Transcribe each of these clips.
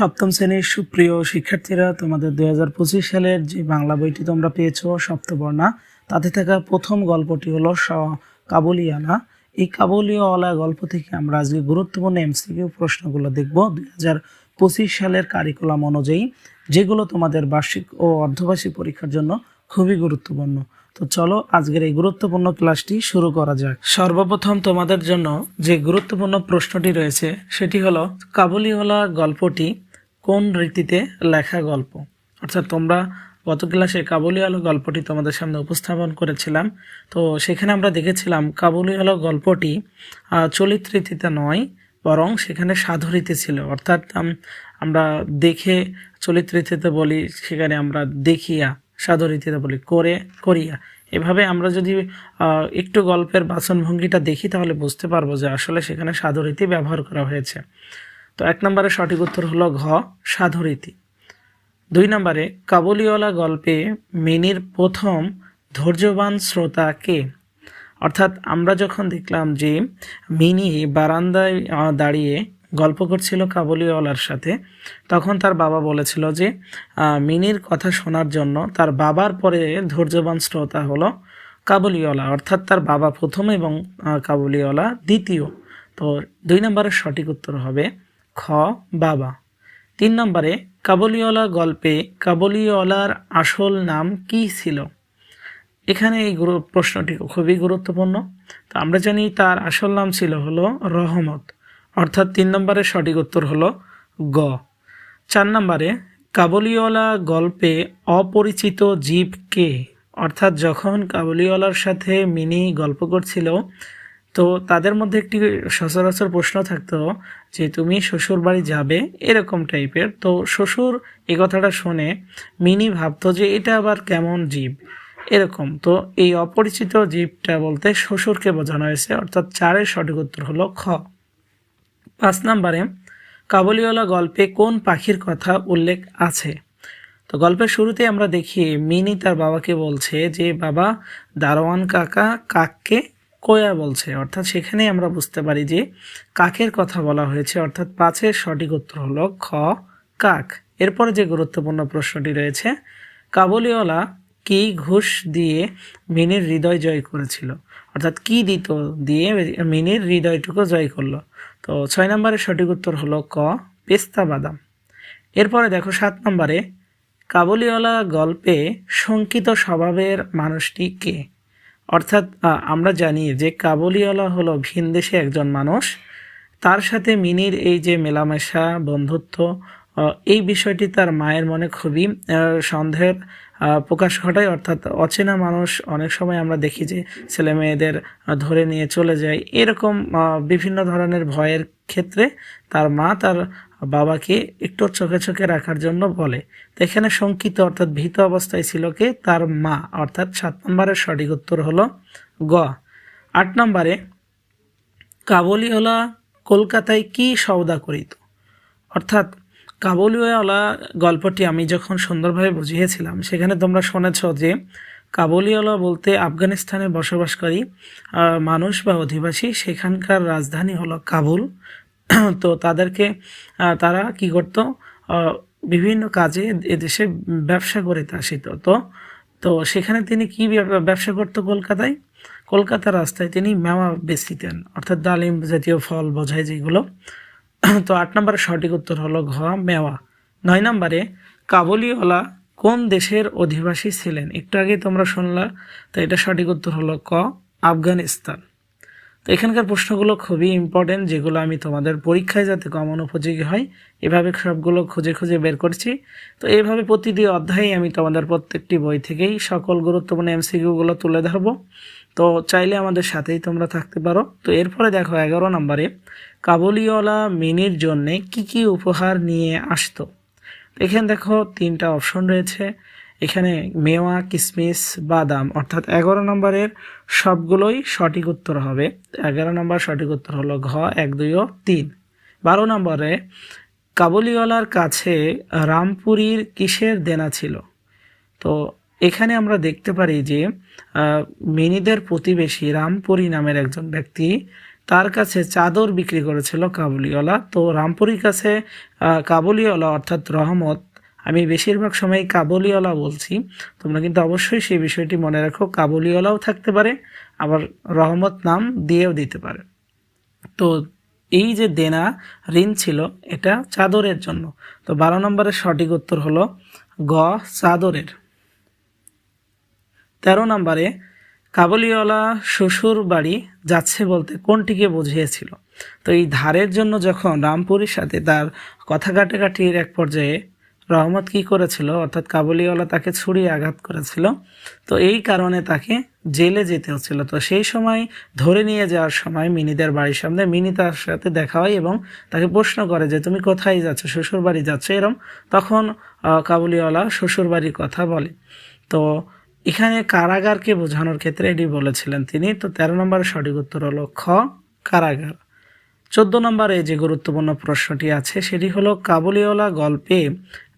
সপ্তম শ্রেণির সুপ্রিয় শিক্ষার্থীরা, তোমাদের দুই হাজার পঁচিশ সালের যে বাংলা বইটি তোমরা পেয়েছ, সপ্তবর্ণা, তাতে থাকা প্রথম গল্পটি হলো কাবুলিওয়ালা। এই কাবুলিওয়ালা গল্প থেকে আমরা আজকে গুরুত্বপূর্ণ এমসিকিউ প্রশ্নগুলো দেখব দুই হাজার পঁচিশ সালের কারিকুলাম অনুযায়ী, যেগুলো তোমাদের বার্ষিক ও অর্ধবার্ষিক পরীক্ষার জন্য খুবই গুরুত্বপূর্ণ। তো চলো আজকের এই গুরুত্বপূর্ণ ক্লাসটি শুরু করা যাক। সর্বপ্রথম তোমাদের জন্য যে গুরুত্বপূর্ণ প্রশ্নটি রয়েছে, সেটি হলো, কাবুলিওয়ালা গল্পটি কোন রীতিতে লেখা গল্প? অর্থাৎ তোমরা গত ক্লাসে কাবুলিওয়ালা গল্পটি তোমাদের সামনে উপস্থাপন করেছিলাম। তো সেখানে আমরা দেখেছিলাম কাবুলিওয়ালা গল্পটি চলিত রীতিতে নয়, বরং সেখানে সাধু রীতি ছিল। অর্থাৎ আমরা দেখে চলিত রীতিতে বলি, সেখানে আমরা দেখিয়া সাধু রীতিতে বলি, করে, করিয়া। এভাবে আমরা যদি একটু গল্পের বাচনভঙ্গিটা দেখি, তাহলে বুঝতে পারব যে আসলে সেখানে সাধু রীতি ব্যবহার করা হয়েছে। তো এক নম্বরে সঠিক উত্তর হলো ঘ, সাধুরীতি। দুই নম্বরে, কাবুলিওয়ালা গল্পে মিনির প্রথম ধৈর্যবান শ্রোতা কে? অর্থাৎ আমরা যখন দেখলাম যে মিনি বারান্দায় দাঁড়িয়ে গল্প করছিল কাবুলিওয়ালার সাথে, তখন তার বাবা বলেছিল যে মিনির কথা শোনার জন্য তার বাবার পরে ধৈর্যবান শ্রোতা হলো কাবুলিওয়ালা, অর্থাৎ তার বাবা প্রথম এবং কাবুলিওয়ালা দ্বিতীয়। তো দুই নম্বরের সঠিক উত্তর হবে খ, বাবা। তিন নম্বরে, কাবুলিওয়ালা গল্পে কাবুলিওয়ালার আসল নাম কি ছিল? এখানে এই প্রশ্নটি খুবই গুরুত্বপূর্ণ। তো আমরা জানি তার আসল নাম ছিল হলো রহমত। অর্থাৎ তিন নম্বরের সঠিক উত্তর হলো গ। চার নম্বরে, কাবুলিওয়ালা গল্পে অপরিচিত জীব কে? অর্থাৎ যখন কাবুলিওয়ালার সাথে মিনি গল্প করছিল তো তাদের মধ্যে একটি সচরাচর প্রশ্ন থাকতো যে, তুমি শ্বশুর বাড়ি যাবে? এরকম টাইপের। তো শ্বশুর এই কথাটা শুনে, মিনি ভাবতো যে এটা আবার কেমন জীব? এরকম। তো এই অপরিচিত জীবটা বলতে শ্বশুরকে বোঝানো হয়েছে, অর্থাৎ চারের সঠিক উত্তর হলো খ। পাঁচ নম্বরে, কাবুলিওয়ালা গল্পে কোন পাখির কথা উল্লেখ আছে? তো গল্পের শুরুতে আমরা দেখি, মিনি তার বাবাকে বলছে যে, বাবা, দারোয়ান কাকা কাককে কোয়া বলছে, অর্থাৎ সেখানেই আমরা বুঝতে পারি যে কাকের কথা বলা হয়েছে, অর্থাৎ পাঁচের সঠিক উত্তর হলো খ, কাক। এরপরে যে গুরুত্বপূর্ণ প্রশ্নটি রয়েছে, কাবুলিওয়ালা কি ঘুষ দিয়ে মিনির হৃদয় জয় করেছিল? অর্থাৎ কি দিত দিয়ে মিনির হৃদয়টুকু জয় করল? তো ছয় নম্বরের সঠিক উত্তর হলো ক, পেস্তা বাদাম। এরপরে দেখো সাত নম্বরে, কাবুলিওয়ালা গল্পে শঙ্কিত স্বভাবের মানুষটি কে? অর্থাৎ আমরা জানি যে কাবুলিওয়ালা হলো ভিনদেশে একজন মানুষ। তার সাথে মিনির এই যে মেলামেশা, বন্ধুত্ব এই বিষয়টি তার মায়ের মনে খুবই সন্দেহের প্রকাশ ঘটায়। অর্থাৎ অচেনা মানুষ অনেক সময় আমরা দেখি যে ছেলে মেয়েদের ধরে নিয়ে চলে যায়। এরকম বিভিন্ন ধরনের ভয়ের ক্ষেত্রে তার মা তার বাবাকে একটু চোখে চোখে রাখার জন্য বলে। তো এখানে শঙ্কিত অর্থাৎ ভীত অবস্থায় ছিল কে? তার মা। অর্থাৎ সাত নম্বরের সঠিক উত্তর হলো গ। আট নম্বরে, কাবুলিওয়ালা কলকাতায় কি সওদা করিত? অর্থাৎ কাবুলিওয়ালা গল্পটি আমি যখন সুন্দরভাবে বুঝিয়েছিলাম, সেখানে তোমরা শুনেছ যে কাবুলিওয়ালা বলতে আফগানিস্তানে বসবাসকারী মানুষ বা অধিবাসী। সেখানকার রাজধানী হলো কাবুল। তো তাদেরকে তারা কি করত? বিভিন্ন কাজে এদেশে ব্যবসা করে আসিত। তো তো সেখানে তিনি কি ব্যবসা করতো কলকাতায়? কলকাতার রাস্তায় তিনি মেওয়া বেচতেন, অর্থাৎ ডালিম জাতীয় ফল বোঝায় যেগুলো। তো আট নম্বরে সঠিক উত্তর হলো ঘ, মেওয়া। নয় নম্বরে, কাবুলিওয়ালা কোন দেশের অধিবাসী ছিলেন? একটু আগে তোমরা শুনলা, তো এটা সঠিক উত্তর হলো ক, আফগানিস্তান। তো এখানকার প্রশ্নগুলো খুবই ইম্পর্টেন্ট যেগুলো আমি তোমাদের পরীক্ষায় যাতে কমন উপযোগী হয়, এভাবে সবগুলো খুঁজে খুঁজে বের করছি। তো এইভাবে প্রতিটি অধ্যায়ে আমি তোমাদের প্রত্যেকটি বই থেকেই সকল গুরুত্বপূর্ণ এমসিকিউগুলো তুলে ধরবো। তো চাইলে আমাদের সাথেই তোমরা থাকতে পারো। তো এরপরে দেখো এগারো নম্বরে কাবুলিওয়ালা মিনির জন্যে কি কি উপহার নিয়ে আসতো? এখানে দেখো তিনটা অপশন রয়েছে। এখানে মেওয়া, কিসমিস, বাদাম, অর্থাৎ এগারো নম্বরের সবগুলোই সঠিক উত্তর হবে। এগারো নম্বর সঠিক উত্তর হলো ঘ, এক, দুই ও তিন। বারো নম্বরে, কাবুলিওয়ালার কাছে রামপুরীর কিসের দেনা ছিল? তো এখানে আমরা দেখতে পারি যে মিনিদের প্রতিবেশী রামপুরী নামের একজন ব্যক্তি তার কাছে চাদর বিক্রি করেছিল কাবুলিওয়ালা। তো রামপুরীর কাছে কাবুলিওয়ালা অর্থাৎ রহমত, আমি বেশিরভাগ সময় কাবুলিওয়ালা বলছি। তোমরা কিন্তু অবশ্যই সেই বিষয়টি মনে রাখো, কাবুলিওয়ালাও থাকতে পারে, আবার রহমত নাম দিয়েও দিতে পারে। তো এই যে দেনা ঋণ ছিল, এটা চাদরের জন্য। তো বারো নম্বরের সঠিক উত্তর হলো গ, চাদরের। তেরো নম্বরে কাবুলিওয়ালা শ্বশুর বাড়ি যাচ্ছে বলতে কোনটিকে বুঝিয়েছিল? তো এই ধারের জন্য যখন রামপুরীর সাথে তার কথা কাটাকাটির এক পর্যায়ে রহমত কি করেছিল, অর্থাৎ কাবুলিওয়ালা তাকে ছুরি আঘাত করেছিল, তো এই কারণে তাকে জেলে যেতে হচ্ছিল। তো সেই সময় ধরে নিয়ে যাওয়ার সময় মিনিদের বাড়ির সামনে মিনি তার সাথে দেখা হয় এবং তাকে প্রশ্ন করে যে, তুমি কোথায় যাচ্ছ? শ্বশুর বাড়ি যাচ্ছ? এরম। তখন কাবুলিওয়ালা শ্বশুর বাড়ির কথা বলে। তো এখানে কারাগারকে বোঝানোর ক্ষেত্রে এটি বলেছিলেন তিনি। তো তেরো নম্বরের সঠিক উত্তর হলো খ, কারাগার। চোদ্দ নম্বরে যে গুরুত্বপূর্ণ প্রশ্নটি আছে, সেটি হলো, কাবুলিওয়ালা গল্পে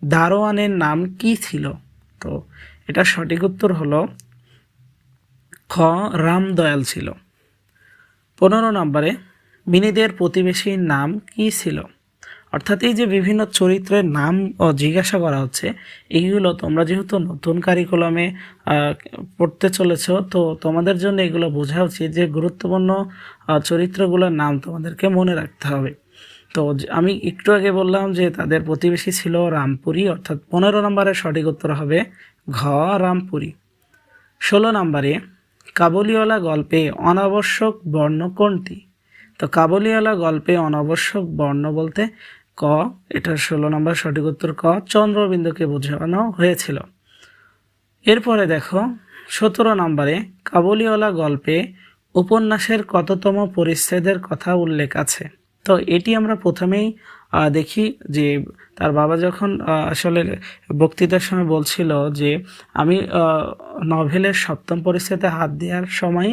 দারোয়ানের নাম কি ছিল? তো এটা সঠিক উত্তর হলো, খ, রামদয়াল ছিল। পনেরো নম্বরে, মিনিদের প্রতিবেশীর নাম কি ছিল? অর্থাৎ এই যে বিভিন্ন চরিত্রের নাম জিজ্ঞাসা করা হচ্ছে এইগুলো তোমরা যেহেতু নতুন কারিকুলামে পড়তে চলেছ, তো তোমাদের জন্য এগুলো বোঝা উচিত যে গুরুত্বপূর্ণ চরিত্রগুলোর নাম তোমাদেরকে মনে রাখতে হবে। তো আমি একটু আগে বললাম যে তাদের প্রতিবেশী ছিল রামপুরি, অর্থাৎ পনেরো নম্বরের সঠিক উত্তর হবে ঘ, রামপুরি। ষোলো নম্বরে, কাবুলিওয়ালা গল্পে অনাবশ্যক বর্ণ কোনটি? তো কাবুলিওয়ালা গল্পে অনাবশ্যক বর্ণ বলতে ক এটা ষোলো নম্বর সঠিক উত্তর ক, চন্দ্রবিন্দুকে বোঝানো হয়েছিল। এরপরে দেখো, সতেরো নম্বরে কাবুলিওয়ালা গল্পে উপন্যাসের কততম পরিচ্ছেদের কথা উল্লেখ আছে। তো এটি আমরা প্রথমেই দেখি যে তার বাবা যখন আসলে বক্তৃতার সময় বলছিল যে, আমি নভেলের সপ্তম পরিচ্ছেদে হাত দেওয়ার সময়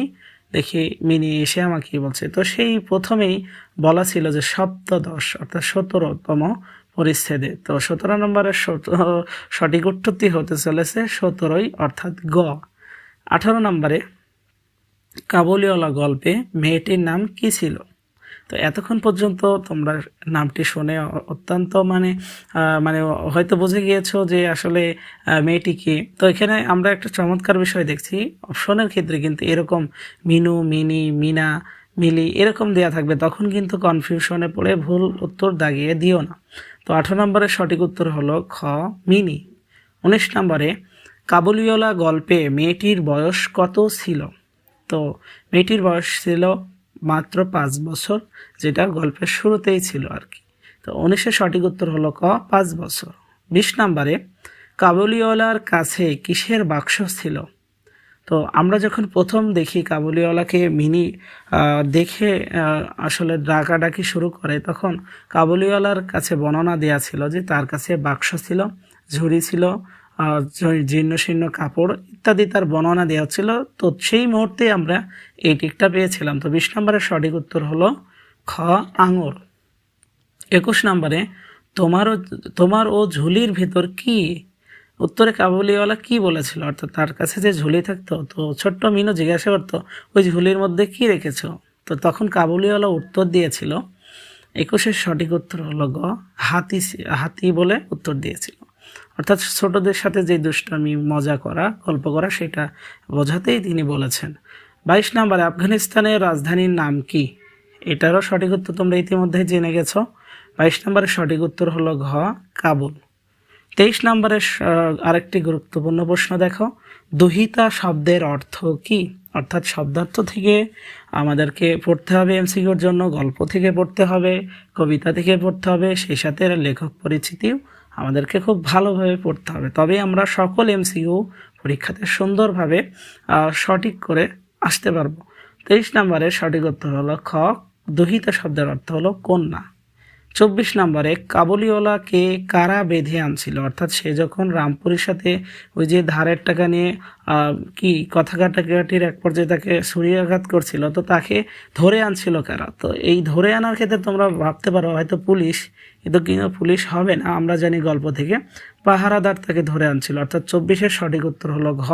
দেখি মিনি এসে আমাকে বলছে। তো সেই প্রথমেই বলা ছিল যে সপ্তদশ, অর্থাৎ সতেরোতম পরিচ্ছেদে। তো সতেরো নম্বরের সঠিক উত্তরটি হতে চলেছে সতেরোই, অর্থাৎ গ। আঠারো নম্বরে কাবুলিওয়ালা গল্পে মেয়েটির নাম কি ছিল? তো এতক্ষণ পর্যন্ত তোমরা নামটি শুনে অত্যন্ত মানে মানে হয়তো বুঝে গিয়েছো যে আসলে মেয়েটি কি। তো এখানে আমরা একটা চমৎকার বিষয় দেখছি। অপশনের ক্ষেত্রে কিন্তু এরকম মিনু, মিনি, মিনা, মিলি এরকম দেয়া থাকবে। তখন কিন্তু কনফিউশনে পড়ে ভুল উত্তর দাগিয়ে দিও না। তো আঠারো নম্বরের সঠিক উত্তর হলো খ, মিনি। উনিশ নম্বরে, কাবুলিওয়ালা গল্পে মেয়েটির বয়স কত ছিল? তো মেয়েটির বয়স ছিল মাত্র পাঁচ বছর, যেটা গল্পের শুরুতেই ছিল আর কি। তো উনিশের সঠিক উত্তর হলো ক, পাঁচ বছর। বিশ নম্বরে, কাবুলিওয়ালার কাছে কিসের বাক্স ছিল? তো আমরা যখন প্রথম দেখি কাবুলিওয়ালাকে মিনি দেখে আসলে ডাকাডাকি শুরু করে, তখন কাবুলিওয়ালার কাছে বর্ণনা দেওয়া ছিল যে তার কাছে বাক্স ছিল, ঝুড়ি ছিল জীর্ণ শীর্ণ কাপড় ইত্যাদি তার বর্ণনা দেওয়া ছিল, তো সেই মুহূর্তে আমরা এই টিকটা পেয়েছিলাম। তো বিশ নম্বরের সঠিক উত্তর হলো খ, আঙুর। একুশ নম্বরে তোমারও তোমার ও ঝুলির ভেতর কি? উত্তরে কাবুলিওয়ালা কি বলেছিল? অর্থাৎ তার কাছে যে ঝুলি থাকতো, তো ছোট্ট মিনু জিজ্ঞাসা করতো, ওই ঝুলির মধ্যে কি রেখেছ? তো তখন কাবুলিওয়ালা উত্তর দিয়েছিল, একুশের সঠিক উত্তর হলো গ, হাতি হাতি বলে উত্তর দিয়েছিল। অর্থাৎ ছোটদের সাথে যে দুষ্টামি, মজা করা, গল্প করা, সেটা বোঝাতেই তিনি বলেছেন। বাইশ নম্বরে, আফগানিস্তানের রাজধানীর নাম কি? এটারও সঠিক উত্তর তোমরা ইতিমধ্যে জেনে গেছো। বাইশ নম্বরের সঠিক উত্তর হলো ঘ, কাবুল। তেইশ নম্বরের আরেকটি গুরুত্বপূর্ণ প্রশ্ন দেখো। দুহিতা শব্দের অর্থ কি? অর্থাৎ শব্দার্থ থেকে আমাদেরকে পড়তে হবে এমসিকিউর জন্য, গল্প থেকে পড়তে হবে, কবিতা থেকে পড়তে হবে, সেই সাথে লেখক পরিচিতিও আমাদেরকে খুব ভালোভাবে পড়তে হবে। তবে আমরা সকল এমসিইউ পরীক্ষাতে সুন্দরভাবে সঠিক করে আসতে পারব। তেইশ নম্বরের সঠিক উত্তর হলো খ। দহিত শব্দের অর্থ হলো কন্যা। চব্বিশ নম্বরে কাবুলিওয়ালাকে কারা বেঁধে আনছিল? অর্থাৎ সে যখন রামপুরের সাথে ওই যে ধারের টাকা নিয়ে কি কথা কাটাকাটির এক পর্যায়ে তাকে ছুরিয়াঘাত করছিল, তো তাকে ধরে আনছিল কারা? তো এই ধরে আনার ক্ষেত্রে তোমরা ভাবতে পারো, হয়তো পুলিশ, কিন্তু কিন্তু পুলিশ হবে না, আমরা জানি গল্প থেকে। পাহারাদার তাকে ধরে আনছিল, অর্থাৎ চব্বিশের সঠিক উত্তর হলো ঘ,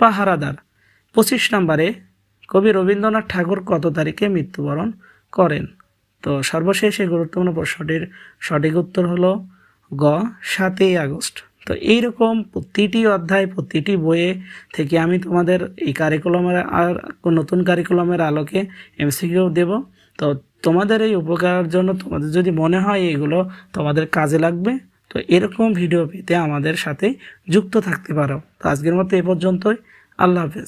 পাহারাদার। পঁচিশ নম্বরে কবি রবীন্দ্রনাথ ঠাকুর কত তারিখে মৃত্যুবরণ করেন? তো সর্বশেষ এই গুরুত্বপূর্ণ প্রশ্নটির সঠিক উত্তর হলো গ, সাতই আগস্ট। তো এইরকম প্রতিটি অধ্যায়, প্রতিটি বইয়ে থেকে আমি তোমাদের এই কারিকুলামের আর নতুন কারিকুলামের আলোকে এমসিকিউ দেব। তো তোমাদের এই উপকারের জন্য তোমাদের যদি মনে হয় এগুলো তোমাদের কাজে লাগবে, তো এরকম ভিডিও পেতে আমাদের সাথে যুক্ত থাকতে পারো। তো আজকের মতো এ পর্যন্তই। আল্লাহ হাফেজ।